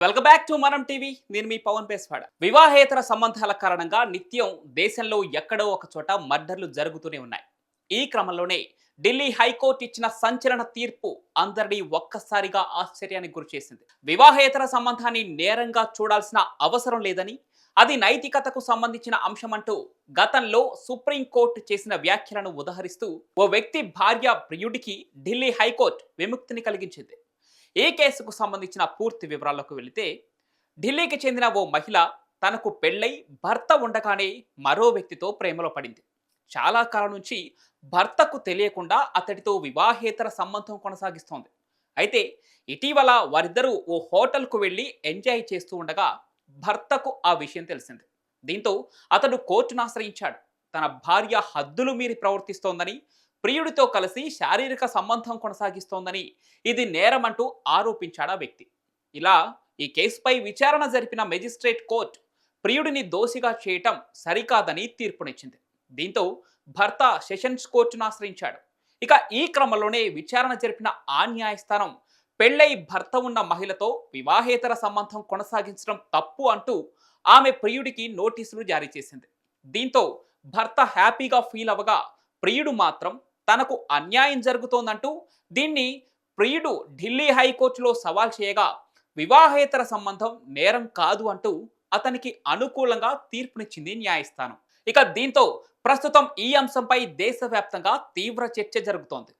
Welcome back to Manam TV. నేను మీ పవన్ పేస్వాడ వివాహేతర సంబంధాల కారణంగా నిత్యం దేశంలో ఎక్కడో ఒక చోట మర్డర్లు జరుగుతూనే ఉన్నాయి. ఈ క్రమంలోనే ఢిల్లీ హైకోర్టు ఇచ్చిన సంచలన తీర్పు అందరినీ ఒక్కసారిగా ఆశ్చర్యానికి గురిచేసింది వివాహేతర సంబంధాన్ని నేరంగా చూడాల్సిన అవసరం లేదని అది నైతికతకు సంబంధించిన అంశమంటూ గతంలో సుప్రీంకోర్టు చేసిన వ్యాఖ్యలను ఉదహరిస్తూ ఓ వ్యక్తి భార్య ప్రియుడికి ఢిల్లీ హైకోర్టు విముక్తిని కలిగించింది. ఈ కేసుకు సంబంధించిన పూర్తి వివరాలకు వెళితే ఢిల్లీకి చెందిన ఓ మహిళ తనకు పెళ్ళై భర్త ఉండగానే మరో వ్యక్తితో ప్రేమలో పడింది. చాలా కాలం నుంచి భర్తకు తెలియకుండా అతడితో వివాహేతర సంబంధం కొనసాగిస్తోంది. అయితే ఇటీవల వారిద్దరూ ఓ హోటల్కు వెళ్ళి ఎంజాయ్ చేస్తూ ఉండగా భర్తకు ఆ విషయం తెలిసింది. దీంతో అతడు కోర్టును ఆశ్రయించాడు. తన భార్య హద్దులు మీరి ప్రవర్తిస్తోందని ప్రియుడితో కలిసి శారీరక సంబంధం కొనసాగిస్తోందని ఇది నేరమంటూ ఆరోపించాడు ఆ వ్యక్తి. ఇలా ఈ కేసుపై విచారణ జరిపిన మెజిస్ట్రేట్ కోర్టు ప్రియుడిని దోషిగా చేయటం సరికాదని తీర్పునిచ్చింది. దీంతో భర్త సెషన్స్ కోర్టును ఆశ్రయించాడు. ఇక ఈ క్రమంలోనే విచారణ జరిపిన ఆ న్యాయస్థానం పెళ్ళై భర్త ఉన్న మహిళతో వివాహేతర సంబంధం కొనసాగించడం తప్పు అంటూ ఆమె ప్రియుడికి నోటీసులు జారీ చేసింది. దీంతో భర్త హ్యాపీగా ఫీల్ అవ్వగా ప్రియుడు మాత్రం తనకు అన్యాయం జరుగుతోందంటూ దీన్ని ప్రియుడు ఢిల్లీ హైకోర్టులో సవాల్ చేయగా వివాహేతర సంబంధం నేరం కాదు అంటూ అతనికి అనుకూలంగా తీర్పునిచ్చింది న్యాయస్థానం. ఇక దీంతో ప్రస్తుతం ఈ అంశంపై దేశవ్యాప్తంగా తీవ్ర చర్చ జరుగుతోంది.